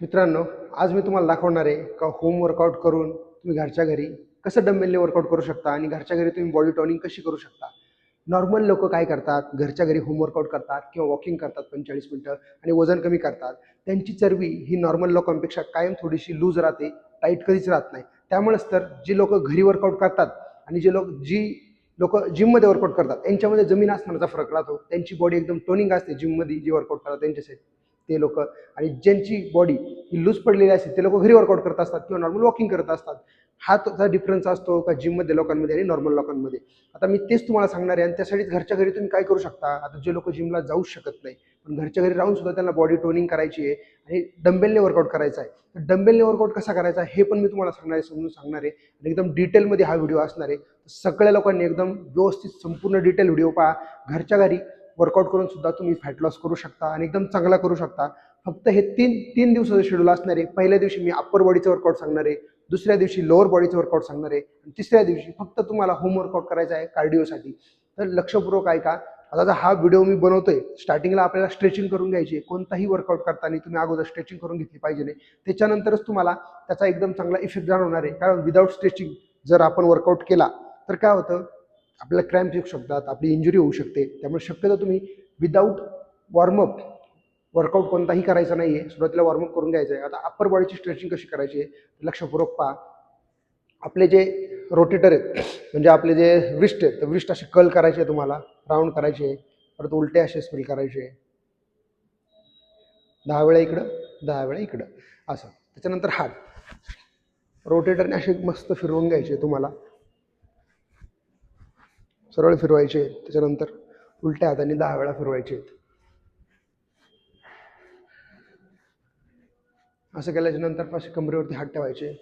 मित्रांनो आज मी तुम्हाला दाखवणार आहे का होम वर्कआउट करून तुम्ही घरच्या घरी कसं डंबेलने वर्कआउट करू शकता आणि घरच्या घरी तुम्ही बॉडी टॉनिंग कशी करू शकता. नॉर्मल लोक काय करतात? घरच्या घरी होम वर्कआउट करतात किंवा वॉकिंग करतात पंचेचाळीस मिनटं आणि वजन कमी करतात. त्यांची चरबी ही नॉर्मल लोकांपेक्षा कायम थोडीशी लूज राहते टाईट कधीच राहत नाही. त्यामुळेच तर जी लोक घरी वर्कआउट करतात आणि जे लोक जी लोक जिममध्ये वर्कआउट करतात यांच्यामध्ये जमीन आसमानाचा फरक राहतो. त्यांची बॉडी एकदम टोनिंग असते जिममध्ये जी वर्कआउट करतात त्यांच्यासाठी ते लोक आणि ज्यांची बॉडी ही लूज पडलेली असते ते लोक घरी वर्कआउट करत असतात किंवा नॉर्मल वॉकिंग करत असतात. हा त्याचा डिफरन्स असतो का जिममध्ये लोकांमध्ये आणि नॉर्मल लोकांमध्ये. आता मी तेच तुम्हाला सांगणार आहे आणि त्यासाठीच घरच्या घरी तुम्ही काय करू शकता? आता जे लोक जिमला जाऊ शकत नाही पण घरच्या घरी राहून सुद्धा त्यांना बॉडी टोनिंग करायची आहे आणि डंबेलने वर्कआउट करायचा आहे. तर डंबेलने वर्कआउट कसा करायचा हे पण मी तुम्हाला सांगणार आहे समजून सांगणार आहे आणि एकदम डिटेलमध्ये हा व्हिडिओ असणार आहे. सगळ्या लोकांनी एकदम व्यवस्थित संपूर्ण डिटेल व्हिडिओ पहा. घरच्या घरी वर्कआउट करून सुद्धा तुम्ही फॅट लॉस करू शकता आणि एकदम चांगला करू शकता. फक्त हे तीन तीन दिवसाचं शेड्यूल असणार आहे. पहिल्या दिवशी मी अप्पर बॉडीचं वर्कआउट सांगणार आहे. दुसऱ्या दिवशी लोअर बॉडीचं वर्कआउट सांगणार आहे. आणि तिसऱ्या दिवशी फक्त तुम्हाला होम वर्कआउट करायचं आहे कार्डिओसाठी तर लक्षपूर्वक ऐका. आता जर हा व्हिडिओ मी बनवतोय स्टार्टिंगला आपल्याला स्ट्रेचिंग करून घ्यायची आहे. कोणताही वर्कआउट करताना तुम्ही अगोदर स्ट्रेचिंग करून घेतली पाहिजे नाही. त्याच्यानंतरच तुम्हाला त्याचा एकदम चांगला इफेक्ट जाणवणार आहे. कारण विदाऊट स्ट्रेचिंग जर आपण वर्कआउट केला तर काय होतं? आपल्याला क्रॅम्प येऊ शकतात आपली इंजुरी होऊ शकते. त्यामुळे शक्यतो तुम्ही विदाऊट वॉर्मअप वर्कआउट कोणताही करायचा नाही आहे सुरुवातीला वॉर्मअप करून घ्यायचं आहे आता अप्पर बॉडीची स्ट्रेचिंग कशी करायची आहे? लक्षपूर्वक पहा. आपले जे रोटेटर आहेत म्हणजे आपले जे विस्ट आहेत तर विस्ट असे कल करायचे आहे तुम्हाला राऊंड करायचे. आहे परत उलटे असे स्पिल करायचे. दहा वेळा इकडं दहा वेळा इकडं. असं. त्याच्यानंतर हात. रोटेटरने असे मस्त फिरवून घ्यायचे तुम्हाला. सरळ फिरवायचे त्याच्यानंतर उलट्या हाताने दहा वेळा फिरवायचे आहेत. असं केल्याच्यानंतर असे कमरेवरती हात ठेवायचे.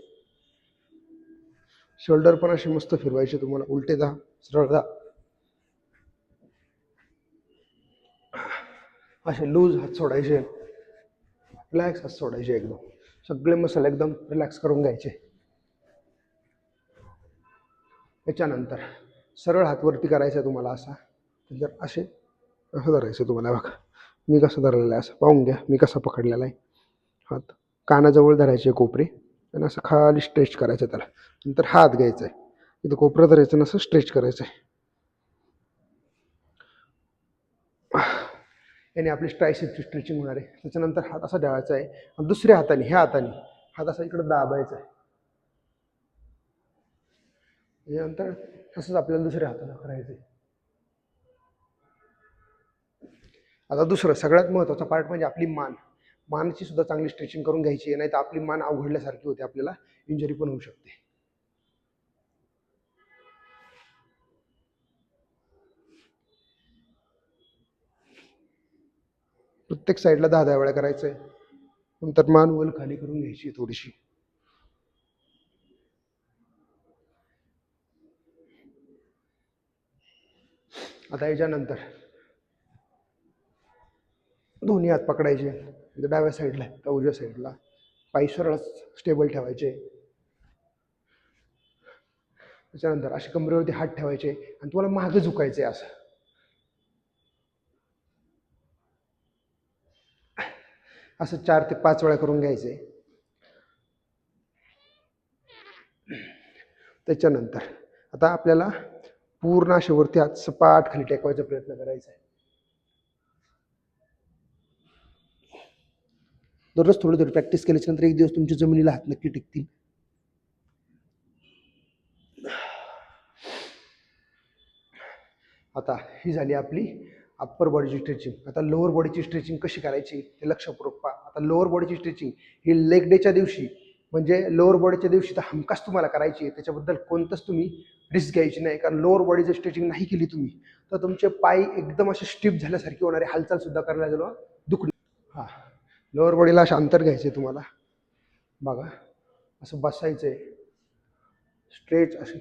शोल्डर पण असे मस्त फिरवायचे तुम्हाला. उलटे दहा सरळ दहा असे लूज हात सोडायचे. रिलॅक्स हात सोडायचे एकदम. सगळे मसल एकदम रिलॅक्स करून घ्यायचे. त्याच्यानंतर सरळ हातवरती करायचा तुम्हाला असा. जर असे असं धरायचं तुम्हाला बघा. मी कसं धरलेलं आहे असं. पाहून घ्या मी कसा पकडलेला आहे. हात कानाजवळ धरायचे कोपरे आणि असं खाली स्ट्रेच करायचं त्याला. नंतर हात घ्यायचा आहे. इथं कोपरं धरायचं आणि असं स्ट्रेच करायचं आहे. याने आपली स्ट्रायसेपची स्ट्रेचिंग होणार आहे. त्याच्यानंतर हात असा ठेवायचा आहे. आणि दुसऱ्या हाताने ह्या हाताने हात असा इकडं दाबायचा आहे. त्याच्यानंतर असंच आपल्याला दुसऱ्या हाताने करायचं आहे आता दुसरं सगळ्यात महत्त्वाचा पार्ट म्हणजे आपली मान. मानची सुद्धा चांगली स्ट्रेचिंग करून घ्यायची आहे नाही तर आपली मान अवघडल्यासारखी होते आपल्याला इंजरी पण होऊ शकते. प्रत्येक साईडला दहा दहा वेळा करायचं आहे नंतर मान वल खाली करून घ्यायची थोडीशी. आता याच्यानंतर दोन्ही हात पकडायचे इथं डाव्या साईडला का उजव्या साईडला. पाय सरळ स्टेबल ठेवायचे. त्याच्यानंतर असे कमरेवरती हात ठेवायचे आणि तुम्हाला मागे झुकायचे असं. असं चार ते पाच वेळा करून घ्यायचे. त्याच्यानंतर आता आपल्याला पूर्ण असे वरती हात सपाट खाली टेकवायचा प्रयत्न करायचा आहे. दररोज थोडी थोडी प्रॅक्टिस केल्याच्यानंतर एक दिवस तुमच्या जमिनीला हात नक्की टिकतील. आता ही झाली आपली अप्पर बॉडीची स्ट्रेचिंग आता लोअर बॉडीची स्ट्रेचिंग कशी करायची हे लक्षपूर्वक पहा. आता लोअर बॉडीची स्ट्रेचिंग ही लेग डेच्या दिवशी म्हणजे लोअर बॉडीच्या दिवशी तर हमखास तुम्हाला करायची आहे. त्याच्याबद्दल कोणतंच तुम्ही रिस्क घ्यायची नाही. कारण लोअर बॉडीचं स्ट्रेचिंग नाही केली तुम्ही तर तुमचे पाय एकदम असे स्टिप झाल्यासारखे होणारे हालचाल सुद्धा करायला गेलो दुखणी. हां. लोअर बॉडीला असं अंतर घ्यायचं आहे तुम्हाला. बघा. असं बसायचं आहे स्ट्रेच असं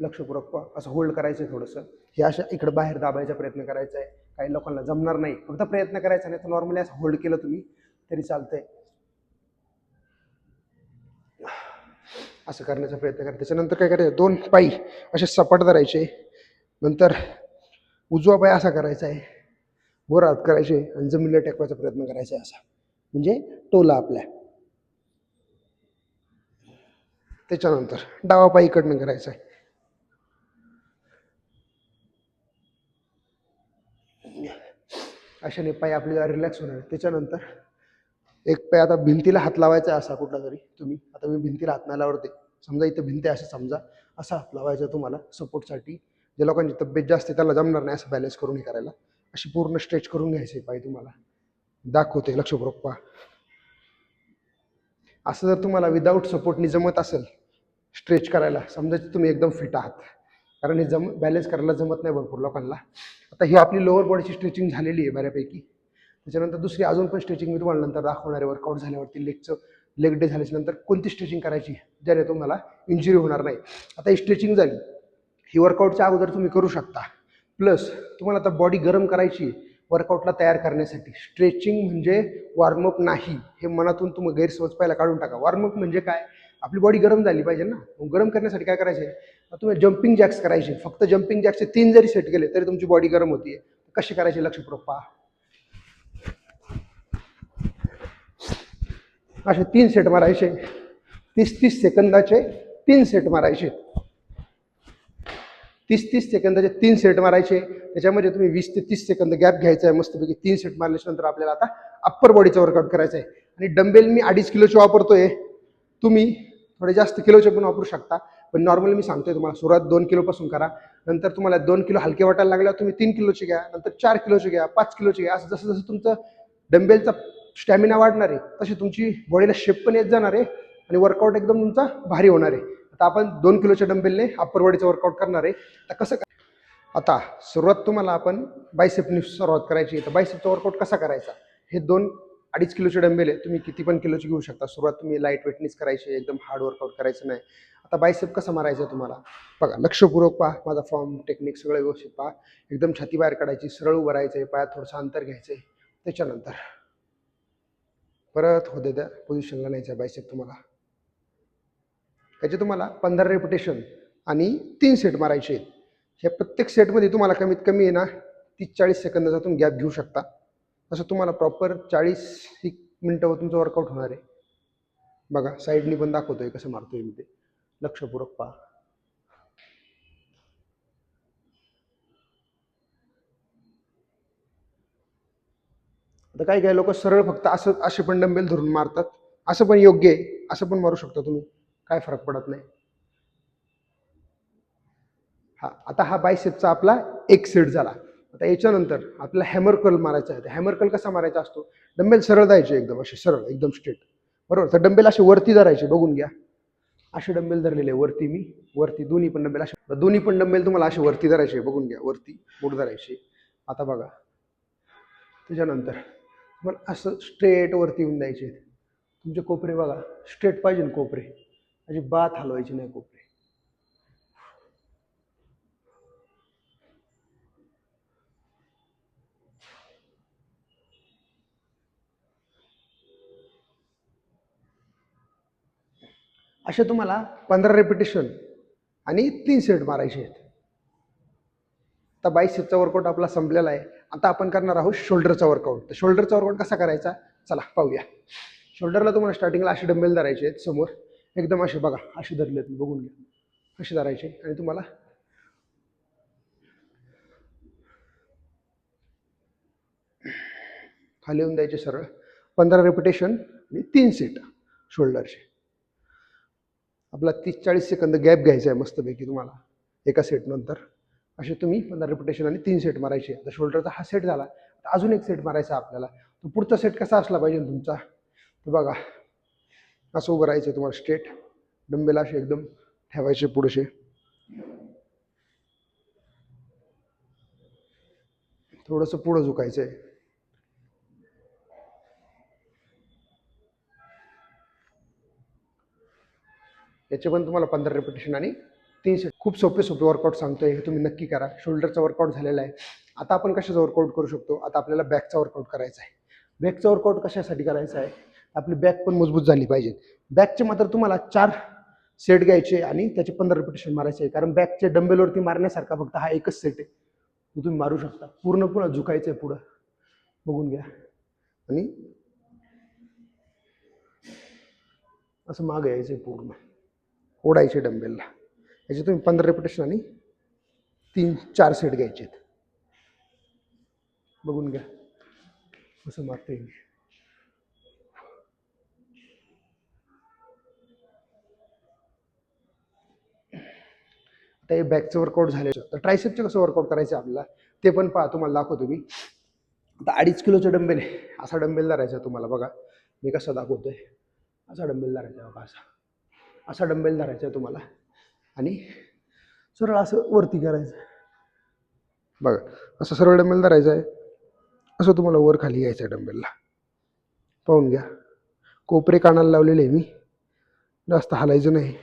लक्षपूर्वक असं होल्ड करायचं आहे थोडंसं. हे अशा इकडं बाहेर दाबायचा प्रयत्न करायचा आहे. काही लोकांना जमणार नाही. फक्त प्रयत्न करायचा नाही. तर नॉर्मली असं होल्ड केलं तुम्ही तरी चालतंय. असं करण्याचा प्रयत्न करा. त्याच्यानंतर काय करायचं? दोन पायी असे सपाट धरायचे. नंतर उजवा पाय असा करायचा आहे. वर हात करायचे आणि जमिनीला टेकवायचा प्रयत्न करायचा आहे असा. म्हणजे टोला आपल्या. त्याच्यानंतर डावा पाय इकडनं करायचा आहे. अशाने पाय आपल्याला रिलॅक्स होणार. त्याच्यानंतर एक पाय आता भिंतीला हात लावायचा आहे असा कुठला तरी तुम्ही. आता मी भिंतीला हात नाही लावते समजा इथं भिंत आहे असं समजा असा हात लावायचा तुम्हाला सपोर्टसाठी. ज्या लोकांची तब्येत जास्त त्याला जमणार नाही असं बॅलेन्स करून हे करायला. अशी पूर्ण स्ट्रेच करून घ्यायचे पाय तुम्हाला. दाखवते लक्षपूर्वक पहा. असं जर तुम्हाला विदाऊट सपोर्टनी जमत असेल स्ट्रेच करायला समजायचं तुम्ही एकदम फिट आहात. कारण हे जम बॅलेन्स करायला जमत नाही भरपूर लोकांना. आता ही आपली लोअर बॉडीची स्ट्रेचिंग झालेली आहे बऱ्यापैकी. त्याच्यानंतर दुसरी अजून पण स्ट्रेचिंग मी तुम्हाला नंतर दाखवणार आहे वर्कआउट झाल्यावरती लेगचं लेग डे झाल्याच्यानंतर कोणती स्ट्रेचिंग करायची ज्याने तुम्हाला इंजुरी होणार नाही. आता ही स्ट्रेचिंग झाली ही वर्कआउटच्या अगोदर तुम्ही करू शकता. प्लस तुम्हाला आता बॉडी गरम करायची वर्कआउटला तयार करण्यासाठी. स्ट्रेचिंग म्हणजे वॉर्मअप नाही हे मनातून तुम्ही गैरसमज पहिला काढून टाका. वॉर्मअप म्हणजे काय? आपली बॉडी गरम झाली पाहिजे ना. मग गरम करण्यासाठी काय करायचे तुम्ही जम्पिंग जॅक्स करायचे. फक्त जम्पिंग जॅक्सचे तीन जरी सेट केले तरी तुमची बॉडी गरम होती कसे करायचे? लक्षपूर्वक पहा असे तीन सेट मारायचे. तीस तीस सेकंदाचे तीन सेट मारायचे. तीस तीस सेकंदाचे तीन सेट मारायचे. त्याच्यामध्ये तुम्ही वीस ते तीस सेकंद गॅप घ्यायचा आहे मस्तपैकी तीन सेट मारल्याच्या नंतर आपल्याला आता अप्पर बॉडीचा वर्कआउट करायचा आहे आणि डंबेल मी अडीच किलोचे वापरतोय. तुम्ही थोडे जास्त किलोचे पण वापरू शकता. पण नॉर्मली मी सांगतोय तुम्हाला सुरुवात दोन किलोपासून करा. नंतर तुम्हाला दोन किलो हलके वाटायला लागल्यावर तुम्ही तीन किलोचे घ्या. नंतर चार किलोचे घ्या पाच किलोचे घ्या. असं जसं जसं तुमचं डंबेलचा स्टॅमिना वाढणार आहे तशी तुमची बॉडीला शेप पण येत जाणार आहे आणि वर्कआउट एकदम तुमचा भारी होणार आहे. आता आपण दोन किलोच्या डंबेलने अप्पर बॉडीचं वर्कआउट करणार आहे. आता कसं आता सुरुवात तुम्हाला आपण बायसेपनी सुरुवात करायची तर बायसेपचा वर्कआउट कसा करायचा? हे दोन अडीच किलोचे डंबेल आहे तुम्ही किती पण किलोचे घेऊ शकता. सुरुवात तुम्ही लाइट वेटनीच करायची एकदम हार्ड वर्कआउट करायचं नाही. आता बायसेप कसं मारायचं आहे तुम्हाला? बघा लक्षपूर्वक पहा. माझा फॉर्म टेक्निक सगळं व्यवस्थित पहा. एकदम छाती बाहेर काढायची सरळ उभं राहायचं आहे पायात थोडंसं अंतर घ्यायचं आहे त्याच्यानंतर परत होते त्या पोझिशनला न्यायचा बायसेप तुम्हाला. त्याचे तुम्हाला पंधरा रेपिटेशन आणि तीन सेट मारायचे आहेत. ह्या प्रत्येक सेटमध्ये तुम्हाला कमीत कमी आहे ना तीस चाळीस सेकंदाचा तुम्ही गॅप घेऊ शकता. तसं तुम्हाला प्रॉपर चाळीस एक मिनटावर तुमचं वर्कआउट होणार आहे. बघा साईडनी पण दाखवतोय कसं मारतोय मी ते. लक्षपूर्वक पहा. आता काही काही लोक सरळ फक्त असं असे पण डंबेल धरून मारतात. असं पण योग्य आहे. असं पण मारू शकता तुम्ही. काय फरक पडत नाही. हा आता हा बायसेपचा आपला एक सेट झाला. आता याच्यानंतर आपल्याला हॅमर कर्ल मारायचा आहे. हॅमर कर्ल कसा मारायचा असतो? डंबेल सरळ जायचे एकदम असे सरळ एकदम स्ट्रेट बरोबर? तर डंबेल असे वरती धरायचे बघून घ्या. असे डंबेल धरलेले आहे वरती मी. वरती दोन्ही पण डंबेल असे दोन्ही पण डंबेल तुम्हाला असे वरती धरायचे बघून घ्या. वरती बोट धरायचे आता बघा. त्याच्यानंतर तुम्हाला असं स्ट्रेट वरती येऊन द्यायचे. तुमचे कोपरे बघा स्ट्रेट पाहिजे ना कोपरे. अजिबात हलवायचे नाही कोपरे. असे तुम्हाला पंधरा रेपिटेशन आणि तीन सेट मारायचे आहेत. आता बायसेपचा वर्कआउट आपला संपलेला आहे. आता आपण करणार आहोत शोल्डरचा वर्कआउट तर शोल्डरचा वर्कआउट कसा करायचा? चला पाहूया. शोल्डरला तुम्हाला स्टार्टिंगला असे डंबेल धरायचे आहेत समोर. एकदम असे बघा असे धरले आहेत. बघून घ्या. असे धरायचे आणि तुम्हाला खाली येऊन द्यायचे सरळ. पंधरा रेपिटेशन आणि तीन सेट शोल्डरचे आपला तीस चाळीस सेकंद गॅप घ्यायचा आहे मस्तपैकी तुम्हाला. एका सेटनंतर असे तुम्ही पंधरा रिपिटेशन आणि तीन सेट मारायचे. आता शोल्डरचा हा सेट झाला. अजून एक सेट मारायचा आपल्याला. तो पुढचा सेट कसा असला पाहिजे तुमचा? तर बघा. असं उभं राहायचं तुम्हाला स्ट्रेट डंबेला असे एकदम ठेवायचे पुढेशे थोडंसं पुढं झुकायचं आहे याचे पण तुम्हाला पंधरा रेपिटेशन आणि ते खूप सोपे सोपे वर्कआउट सांगतोय हे तुम्ही नक्की करा. शोल्डरचा वर्कआउट झालेला आहे. आता आपण कशाचा वर्कआउट करू शकतो? आता आपल्याला बॅकचा वर्कआउट करायचा आहे. बॅकचा वर्कआउट कशासाठी करायचा आहे? आपली बॅक पण मजबूत झाली पाहिजे. बॅकचे मात्र तुम्हाला चार सेट घ्यायचे आणि त्याचे पंधरा रिपिटेशन मारायचे आहे. कारण बॅकचे डंबेलवरती मारण्यासारखा फक्त हा एकच सेट आहे. तो तुम्ही मारू शकता. पूर्ण पुन्हा झुकायचं आहे पुढं. बघून घ्या. आणि असं माग यायचं पूर्ण. ओढायचे डंबेलला याचे तुम्ही पंधरा रेपिटेशन आणि तीन चार सेट घ्यायचे आहेत. बघून घ्या. कसं मारते मी आता हे बॅकचं वर्कआउट झालं तर ट्रायसेपचं कसं वर्कआउट करायचं आपल्याला? ते पण पहा तुम्हाला दाखवतो मी. आता अडीच किलोचं डंबेल आहे. असा डंबेल धरायचा तुम्हाला बघा. मी कसं दाखवतोय. असा डंबेल धरायचा बघा असा. असा डंबेल धरायचा आहे तुम्हाला. आणि सरळ असं वरती करायचं. बघा असं सरळ डंबेल धरायचं आहे. असं तुम्हाला वर खाली यायचं आहे डंबेलला पाहून घ्या. कोपरे कानाला लावलेले आहे मी. जास्त हालायचं नाही.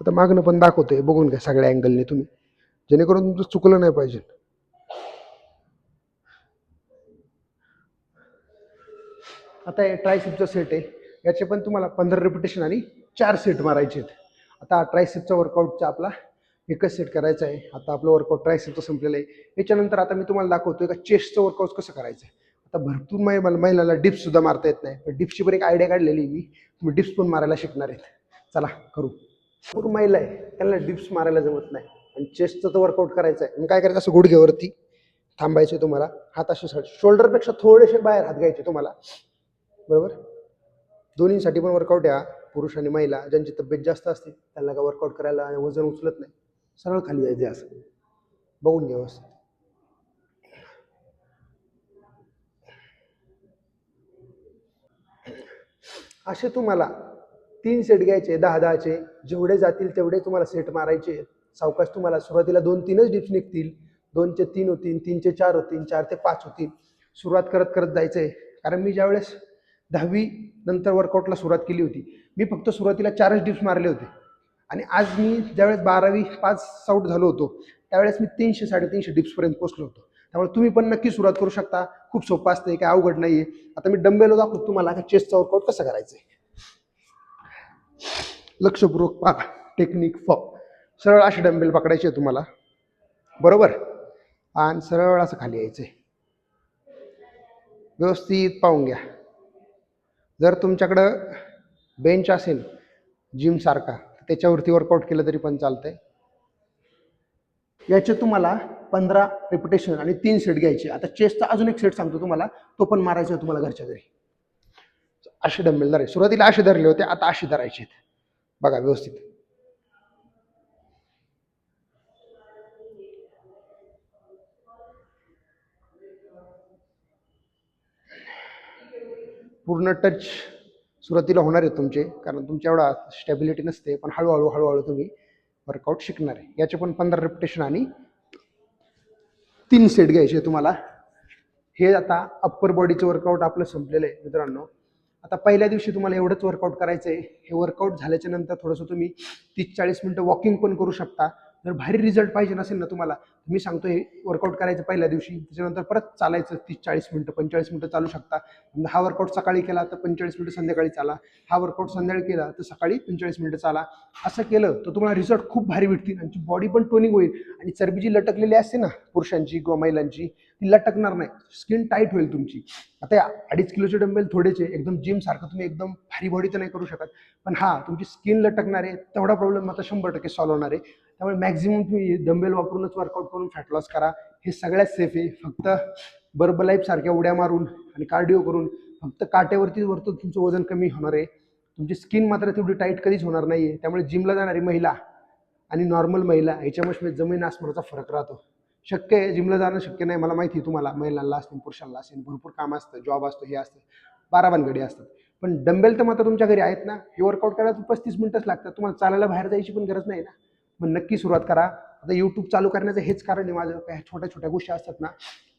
आता मागणं पण दाखवतोय. बघून घ्या सगळ्या अँगलने तुम्ही. जेणेकरून तुमचं चुकलं नाही पाहिजे. आता हे ट्रायसिपचा सेट आहे. याचे पण तुम्हाला पंधरा रिपिटेशन आणि चार सेट मारायचे आहेत. आता ट्रायसेपचा वर्कआउटचा आपला एकच सेट करायचा आहे. आता आपलं वर्कआउट ट्रायसेपचं संपलेलं आहे. याच्यानंतर आता मी तुम्हाला दाखवतोय का चेस्टचं वर्कआउट कसं करायचं आहे आता भरपूर मै मला महिलाला डिप्स सुद्धा मारता येत नाही. पण डिप्सची पण एक आयडिया काढलेली आहे मी. तुम्ही डिप्स पण मारायला शिकणार आहेत. चला करू. भरपूर महिला आहे. त्यांना डिप्स मारायला जमत नाही. आणि चेस्टचं तर वर्कआउट करायचं आहे मग काय करायचं असं गुडघ्यावरती आहे तुम्हाला. हात असे शोल्डरपेक्षा थोडेसे बाहेर हात घ्यायचे तुम्हाला. बरोबर? दोन्हीसाठी पण वर्कआउट आहे पुरुष आणि महिला. ज्यांची तब्येत जास्त असते त्यांना का वर्कआउट करायला वजन उचलत नाही. सरळ खाली जायचे असं. बघून घ्या व्यवस्थित. असे तुम्हाला तीन सेट घ्यायचे दहा दहाचे. जेवढे जातील तेवढे तुम्हाला सेट मारायचे सावकाश तुम्हाला सुरुवातीला दोन तीनच डिप्स निघतील. दोनचे तीन होतील तीनचे चार होतील चार ते पाच होतील. सुरुवात करत करत जायचं आहे कारण मी ज्यावेळेस दहावी नंतर वर्कआउटला सुरुवात केली होती. मी फक्त सुरुवातीला चारच डिप्स मारले होते. आणि आज मी ज्यावेळेस बारावी पाच आऊट झालो होतो त्यावेळेस मी तीनशे साडेतीनशे डिप्सपर्यंत पोहोचलो होतो. त्यामुळे तुम्ही पण नक्की सुरुवात करू शकता. खूप सोपं असतं काय अवघड नाही आहे आता मी डंबेलो दाखवतो तुम्हाला का चेस्टचा वर्कआउट कसं करायचं आहे. लक्षपूर्वक पहा टेक्निक फॉ. सरळ असे डंबेल पकडायचे आहे तुम्हाला. बरोबर? आणि सरळ असं खाली यायचं आहे व्यवस्थित पाहून घ्या. जर तुमच्याकडं बेंच असेल जिमसारखा त्याच्यावरती वर्कआउट केलं तरी पण चालतंय. याचे तुम्हाला पंधरा रिपिटेशन आणि तीन सेट घ्यायचे. आता चेस्टचा अजून एक सेट सांगतो तुम्हाला तो पण मारायचा आहे तुम्हाला घरच्या घरी. असे डंबेल धरायचे सुरुवातीला असे धरले होते आता असे धरायचे आहेत. बघा व्यवस्थित. पूर्ण टच सुरुवातीला होणार आहे तुमचे कारण तुमच्या एवढा स्टॅबिलिटी नसते पण हळूहळू हळूहळू तुम्ही वर्कआउट शिकणार आहे. याचे पण पंधरा रिपिटेशन आणि तीन सेट घ्यायचे तुम्हाला. हे आता अप्पर बॉडीचं वर्कआउट आपलं संपलेलं आहे मित्रांनो. आता पहिल्या दिवशी तुम्हाला एवढंच वर्कआउट करायचं आहे. हे वर्कआउट झाल्याच्यानंतर थोडंसं तुम्ही तीस चाळीस मिनटं वॉकिंग पण करू शकता. जर भारी रिझल्ट पाहिजे नसेल ना तुम्हाला मी सांगतो हे वर्कआउट करायचं पहिल्या दिवशी त्याच्यानंतर परत चालायचं तीस चाळीस मिनटं पंचेचाळीस मिनटं चालू शकता. हा वर्कआउट सकाळी केला तर पंचेचाळीस मिनटं संध्याकाळी चाला. हा वर्कआउट संध्याकाळी केला तर सकाळी पंचेचाळीस मिनटं चाला. असं केलं तर तुम्हाला रिझल्ट खूप भारी भेटतील आणि बॉडी पण टोनिंग होईल. आणि चरबी जी लटकलेली असते ना पुरुषांची किंवा महिलांची ती लटकणार नाही. स्किन टाईट होईल तुमची. आता या अडीच किलोचे डंबेल थोडेचे एकदम जिम सारखं तुम्ही एकदम भारी बॉडी तर नाही करू शकत. पण हा तुमची स्किन लटकणार आहे तेवढा प्रॉब्लेम आता शंभर टक्के सॉल्व्ह होणार आहे. त्यामुळे मॅक्झिमम तुम्ही डंबेल वापरूनच वर्कआउट करून फॅट लॉस करा. हे सगळ्यात सेफ आहे. फक्त बर्बलाईफ सारख्या उड्या मारून आणि कार्डिओ करून फक्त काटेवरती वरतून तुमचं वजन कमी होणार आहे. तुमची स्किन मात्र तेवढी टाईट कधीच होणार नाही आहे त्यामुळे जिमला जाणारी महिला आणि नॉर्मल महिला याच्यामुळे जमीन आसमानाचा फरक राहतो. शक्य आहे जिमला जाणं शक्य नाही. मला माहिती आहे तुम्हाला महिलांना असतील पुरुषांना असेल भरपूर काम असतं जॉब असतो हे असतं बारा भानगडी असतात. पण डंबेल तर मात्र तुमच्या घरी आहेत ना हे वर्कआउट करायला पस्तीस मिनिटच लागतात. तुम्हाला चालायला बाहेर जायची पण गरज नाही ना. मग नक्की सुरुवात करा. आता यूट्यूब चालू करण्याचं हेच कारण आहे माझं. काय छोट्या छोट्या गोष्टी असतात ना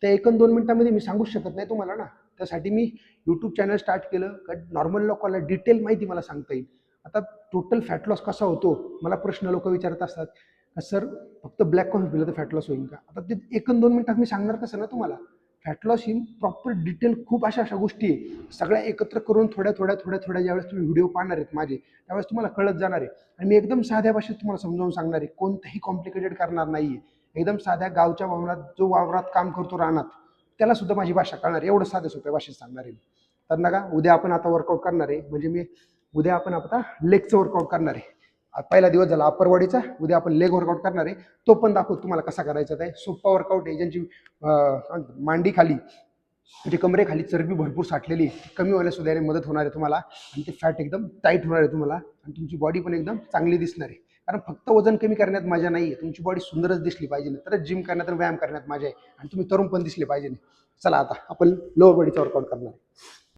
त्या एक दोन मिनिटांमध्ये मी सांगूच शकत नाही तुम्हाला ना. त्यासाठी मी यूट्यूब चॅनल स्टार्ट केलं. का नॉर्मल लोकांना डिटेल माहिती मला सांगता येईल. आता टोटल फॅट लॉस कसा होतो मला प्रश्न लोक विचारत असतात. का सर फक्त ब्लॅक कॉफी पिलं तर फॅट लॉस होईल का? आता ते एक दोन मिनिटात मी सांगणार कसं ना तुम्हाला? फॅट लॉस ही प्रॉपर डिटेल खूप अशा अशा गोष्टी आहे. सगळ्या एकत्र करून थोड्या थोड्या थोड्या थोड्या ज्यावेळेस तुम्ही व्हिडिओ पाहणार आहेत माझे त्यावेळेस तुम्हाला कळत जाणार आहे. आणि मी एकदम साध्या भाषेत तुम्हाला समजावून सांगणार आहे कोणतंही कॉम्प्लिकेटेड करणार नाही आहे एकदम साध्या गावच्या वावरात जो वावरात काम करतो रानात त्याला सुद्धा माझी भाषा कळणार आहे. एवढं साध्या सोप्या भाषेत सांगणार आहे तर नका उद्या आपण आता वर्कआउट करणार आहे. म्हणजे मी उद्या आपण आता लेगचं वर्कआउट करणार आहे. पहिला दिवस झाला अप्पर बॉडीचा उद्या आपण लेग वर्कआउट करणार आहे. तो पण दाखवतो तुम्हाला कसा करायचा आहे सोप्पा वर्कआउट आहे. ज्यांची मांडी खाली म्हणजे कमरेखाली चरबी भरपूर साठलेली कमी व्हायला सुद्धा मदत होणार आहे तुम्हाला. आणि ते फॅट एकदम टाईट होणार आहे तुम्हाला. आणि तुमची बॉडी पण एकदम चांगली दिसणार आहे. कारण फक्त वजन कमी करण्यात मजा नाही आहे तुमची बॉडी सुंदरच दिसली पाहिजे. तरच जिम करण्यात व्यायाम करण्यात मजा आहे. आणि तुम्ही तरुण पण दिसले पाहिजे. चला आता आपण लोअर बॉडीचा वर्कआउट करणार आहे.